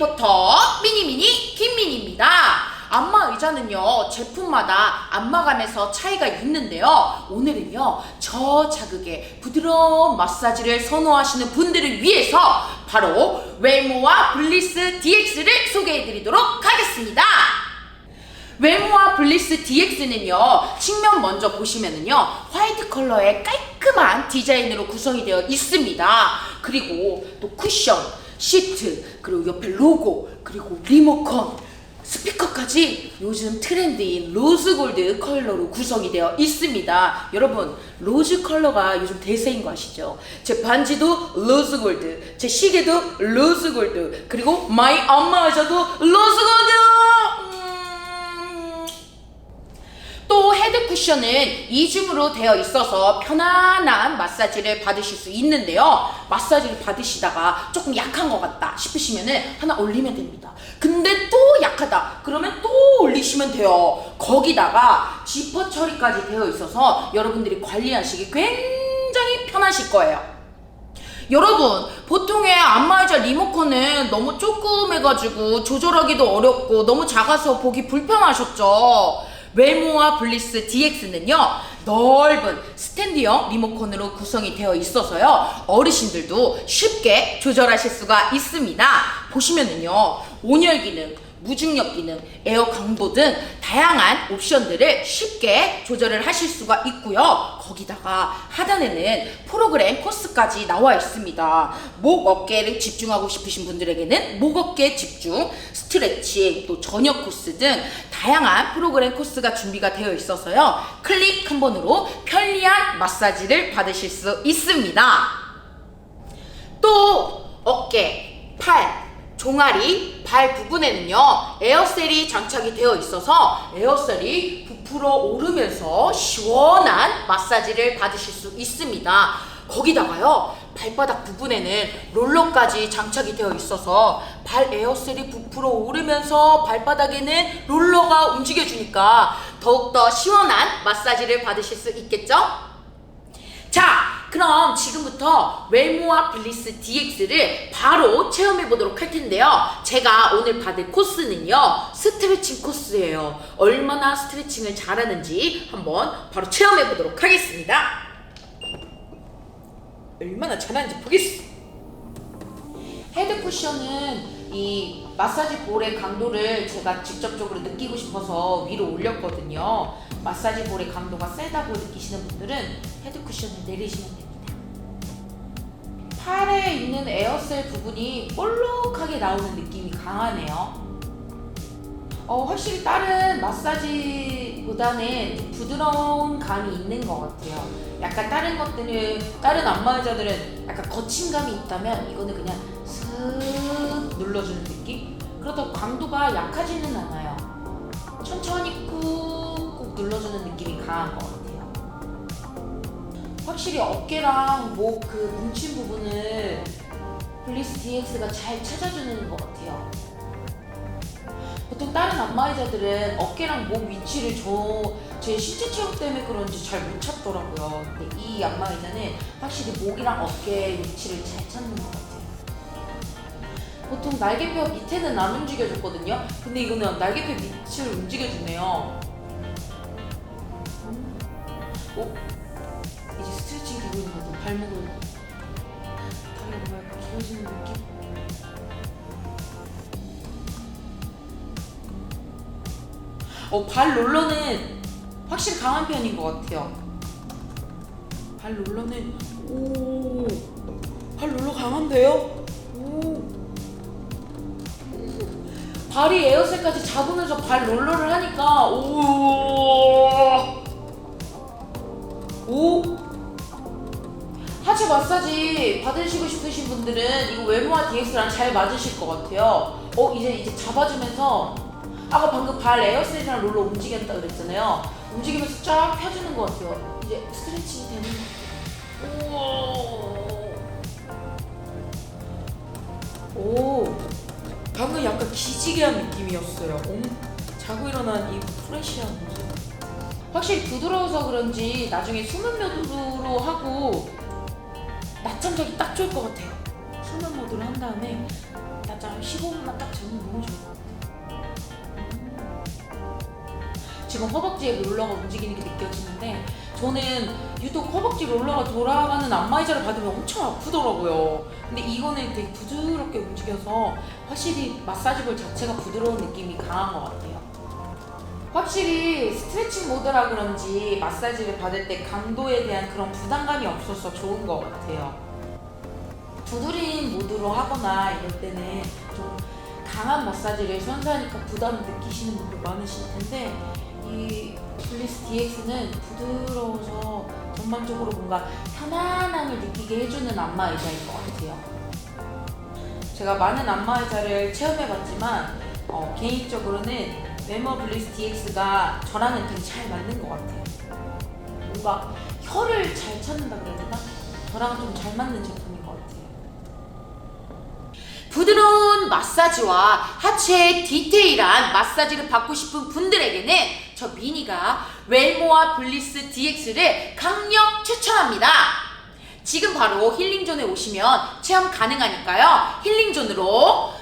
리포터 미니미니 김미니입니다. 안마 의자는요 제품마다 안마감에서 차이가 있는데요 오늘은요 저자극의 부드러운 마사지를 선호하시는 분들을 위해서 바로 웨모와 블리스 DX를 소개해드리도록 하겠습니다. 웨모와 블리스 DX는요 측면 먼저 보시면은요 화이트 컬러의 깔끔한 디자인으로 구성이 되어 있습니다 그리고 또 쿠션 시트 그리고 옆에 로고 그리고 리모컨 스피커까지 요즘 트렌드인 로즈 골드 컬러로 구성이 되어 있습니다. 여러분 로즈 컬러가 요즘 대세인 거 아시죠? 제 반지도 로즈 골드 제 시계도 로즈 골드 그리고 마이 안마 의자도 로즈 골드 음. 또 헤드 쿠션은 이중으로 되어 있어서 편안한 마사지를 받으실 수 있는데요. 마사지를 받으시다가 조금 약한 것 같다 싶으시면은 하나 올리면 됩니다. 근데 또 약하다. 그러면 또 올리시면 돼요. 거기다가 지퍼 처리까지 되어 있어서 여러분들이 관리하시기 굉장히 편하실 거예요. 여러분 보통의 안마의자 리모컨은 너무 조그매가지고 조절하기도 어렵고 너무 작아서 보기 불편하셨죠 웨모와 블리스 DX는요 넓은 스탠드형 리모컨으로 구성이 되어 있어서요 어르신들도 쉽게 조절하실 수가 있습니다 보시면은요 온열 기능 무중력 기능, 에어 강도 등 다양한 옵션들을 쉽게 조절을 하실 수가 있고요. 거기다가 하단에는 프로그램 코스까지 나와 있습니다. 목 어깨를 집중하고 싶으신 분들에게는 목 어깨 집중, 스트레칭, 또 저녁 코스 등 다양한 프로그램 코스가 준비가 되어 있어서요. 클릭 한 번으로 편리한 마사지를 받으실 수 있습니다. 또 어깨, 팔, 종아리, 발 부분에는요 에어셀이 장착이 되어 있어서 에어셀이 부풀어 오르면서 시원한 마사지를 받으실 수 있습니다. 거기다가요 발바닥 부분에는 롤러까지 장착이 되어 있어서 발 에어셀이 부풀어 오르면서 발바닥에는 롤러가 움직여주니까 더욱더 시원한 마사지를 받으실 수 있겠죠? 자, 그럼 지금부터 웨모와 블리스 DX를 바로 체험해 보도록 할 텐데요. 제가 오늘 받을 코스는요, 스트레칭 코스예요. 얼마나 스트레칭을 잘하는지 한번 바로 체험해 보도록 하겠습니다. 얼마나 잘하는지 보겠습니다. 헤드 쿠션은 이 마사지 볼의 강도를 제가 직접적으로 느끼고 싶어서 위로 올렸거든요. 마사지 볼의 강도가 세다고 느끼시는 분들은 헤드 쿠션을 내리시면 됩니다. 팔에 있는 에어셀 부분이 볼록하게 나오는 느낌이 강하네요. 어, 확실히 다른 마사지 보다는 좀 부드러운 감이 있는 것 같아요. 약간 다른 것들은, 다른 안마 의자들은 약간 거친 감이 있다면 이거는 그냥 슥 눌러주는 느낌? 그렇다고 강도가 약하지는 않아요. 천천히 꾹꾹 눌러주는 느낌이 강한 것 같아요. 확실히 어깨랑 목 그 뭉친 부분을 블리스 DX가 잘 찾아주는 것 같아요. 보통 다른 안마의자들은 어깨랑 목 위치를 저, 제 신체 체형 때문에 그런지 잘 못 찾더라고요. 근데 이 안마의자는 확실히 목이랑 어깨 위치를 잘 찾는 것 같아요. 보통 날개뼈 밑에는 안 움직여줬거든요. 근데 이거는 날개뼈 밑을 움직여주네요. 음. 어? 이제 스트레칭 되고 있는 것 같아요. 발목을 다리가 약간 길어지는 느낌? 어, 발 롤러는 확실히 강한 편인 것 같아요. 발 롤러는 오, 발 롤러 강한데요? 오. 발이 에어셀까지 잡으면서 발 롤러를 하니까 오. 오. 하체 마사지 받으시고 싶으신 분들은 이거 외모와 DX랑 잘 맞으실 것 같아요. 어 이제 이제 잡아주면서 아까 방금 발 에어셀이랑 롤러 움직였다 그랬잖아요. 움직이면서 쫙 펴주는 것 같아요. 이제 스트레칭이 되는. 오. 오. 방금 약간 기지개한 느낌이었어요. 옴, 자고 일어난 이 프레시한 모습. 확실히 부드러워서 그런지 나중에 수면 면도로 하고 낮잠 자기 딱 좋을 것 같아요. 수면 모드로 한 다음에 딱딱 15분만 딱 잡으면 너무 좋을 것 같아요. 지금 허벅지에 롤러가 움직이는 게 느껴지는데 저는 유독 허벅지 롤러가 돌아가는 안마의자를 받으면 엄청 아프더라고요. 근데 이거는 되게 부드럽게 움직여서 확실히 마사지볼 자체가 부드러운 느낌이 강한 것 같아요. 확실히 스트레칭 모드라 그런지 마사지를 받을 때 강도에 대한 그런 부담감이 없어서 좋은 것 같아요. 두드린 모드로 하거나 이럴 때는 좀 강한 마사지를 선사하니까 부담을 느끼시는 분들 많으실 텐데 이 블리스 DX는 부드러워서 전반적으로 뭔가 편안함을 느끼게 해주는 안마 의자인 것 같아요. 제가 많은 안마 의자를 체험해봤지만 어, 개인적으로는 웨머 블리스 DX가 저랑은 되게 잘 맞는 것 같아요. 뭔가 혀를 잘 찾는다 그래야 되나? 저랑 좀 잘 맞는 제품인 것 같아요. 부드러운 마사지와 하체의 디테일한 마사지를 받고 싶은 분들에게는 저 미니가 웰모아 블리스 DX를 강력 추천합니다. 지금 바로 힐링존에 오시면 체험 가능하니까요. 힐링존으로